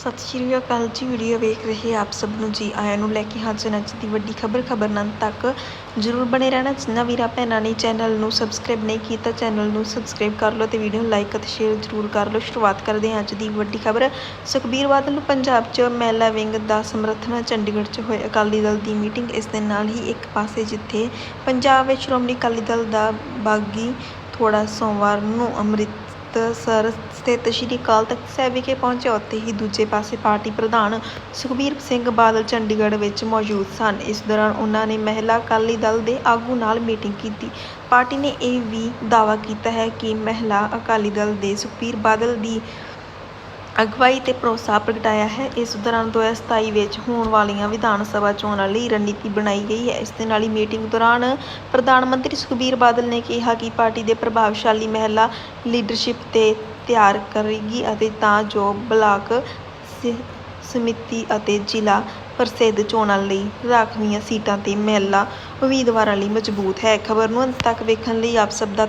ਸਤਿ ਸ਼੍ਰੀ ਅਕਾਲ ਜੀ, ਵੀਡੀਓ ਵੇਖ ਰਹੇ ਆਪ ਸਭ ਨੂੰ ਜੀ। ਆਇਆਂ ਨੂੰ ਲੈ ਕੇ ਹਾਜ਼ਰ ਅੱਜ ਦੀ ਵੱਡੀ ਖਬਰ ਖਬਰਨੰਦ ਤੱਕ ਜਰੂਰ ਬਣੇ ਰਹਿਣਾ। ਜਿੰਨਾ ਵੀਰਾ ਭੈਣਾਂ ਨੇ ਚੈਨਲ ਨੂੰ ਸਬਸਕ੍ਰਾਈਬ ਨਹੀਂ ਕੀਤਾ, ਚੈਨਲ ਨੂੰ ਸਬਸਕ੍ਰਾਈਬ ਕਰ ਲਓ ਤੇ ਵੀਡੀਓ ਨੂੰ ਲਾਈਕ ਅਤੇ ਸ਼ੇਅਰ ਜਰੂਰ ਕਰ ਲਓ। ਸ਼ੁਰੂਆਤ ਕਰਦੇ ਹਾਂ ਅੱਜ ਦੀ ਵੱਡੀ ਖਬਰ। ਸੁਖਬੀਰ ਬਾਦਲ ਨੂੰ ਪੰਜਾਬ 'ਚ ਮਹਿਲਾ ਵਿੰਗ ਦਾ ਸਮਰਥਨ ਚੰਡੀਗੜ੍ਹ 'ਚ ਹੋਏ ਅਕਾਲੀ ਦਲ ਦੀ ਮੀਟਿੰਗ ਇਸ ਦੇ ਨਾਲ ਹੀ ਇੱਕ ਪਾਸੇ ਜਿੱਥੇ ਪੰਜਾਬ ਵਿੱਚ ਸ਼੍ਰੋਮਣੀ ਅਕਾਲੀ ਦਲ ਦਾ ਬਾਗੀ ਥੋੜਾ ਸੋਮਵਾਰ ਨੂੰ ਅੰਮ੍ਰਿਤ ਅੰਮ੍ਰਿਤਸਰ ਸਥਿਤ ਸ਼੍ਰੀ ਅਕਾਲ ਤਖਤ ਸਾਹਿਬ ਵਿਖੇ ਪਹੁੰਚਿਆ ਉੱਥੇ ਹੀ ਦੂਜੇ ਪਾਸੇ ਪਾਰਟੀ ਪ੍ਰਧਾਨ ਸੁਖਬੀਰ ਸਿੰਘ ਬਾਦਲ ਚੰਡੀਗੜ੍ਹ ਵਿੱਚ ਮੌਜੂਦ ਸਨ। ਇਸ ਦੌਰਾਨ ਉਹਨਾਂ ਨੇ ਮਹਿਲਾ ਅਕਾਲੀ ਦਲ ਦੇ ਆਗੂ ਨਾਲ ਮੀਟਿੰਗ ਕੀਤੀ। ਪਾਰਟੀ ਨੇ ਇਹ ਵੀ ਦਾਅਵਾ ਕੀਤਾ ਹੈ ਕਿ ਮਹਿਲਾ ਅਕਾਲੀ ਦਲ ਦੇ ਸੁਖਬੀਰ ਬਾਦਲ ਦੀ ਅਗਵਾਈ ਤੇ ਭਰੋਸਾ ਪ੍ਰਗਟਾਇਆ ਹੈ। ਇਸ ਦੌਰਾਨ 2027 ਵਿੱਚ ਹੋਣ ਵਾਲੀਆਂ ਵਿਧਾਨ ਸਭਾ ਚੋਣਾਂ ਲਈ ਰਣਨੀਤੀ ਬਣਾਈ ਗਈ ਹੈ। ਇਸ ਦੇ ਨਾਲ ਹੀ ਮੀਟਿੰਗ ਦੌਰਾਨ ਪ੍ਰਧਾਨ ਮੰਤਰੀ ਸੁਖਬੀਰ ਬਾਦਲ ਨੇ ਕਿਹਾ ਕਿ ਪਾਰਟੀ ਦੇ ਪ੍ਰਭਾਵਸ਼ਾਲੀ ਮਹਿਲਾ ਲੀਡਰਸ਼ਿਪ ਤੇ ਤਿਆਰ ਕਰੇਗੀ ਅਤੇ ਤਾਂ ਜੋ ਬਲਾਕ ਸਮਿਤੀ ਅਤੇ ਜ਼ਿਲ੍ਹਾ ਪ੍ਰਸਿੱਧ ਚੋਣਾਂ ਲਈ ਰਾਖਵੀਆਂ ਸੀਟਾਂ ਤੇ ਮਹਿਲਾ ਉਮੀਦਵਾਰਾਂ ਲਈ ਮਜ਼ਬੂਤ ਹੈ। ਖਬਰ ਨੂੰ ਅੰਤ ਤੱਕ ਵੇਖਣ ਲਈ ਆਪ ਸਭ ਦਾ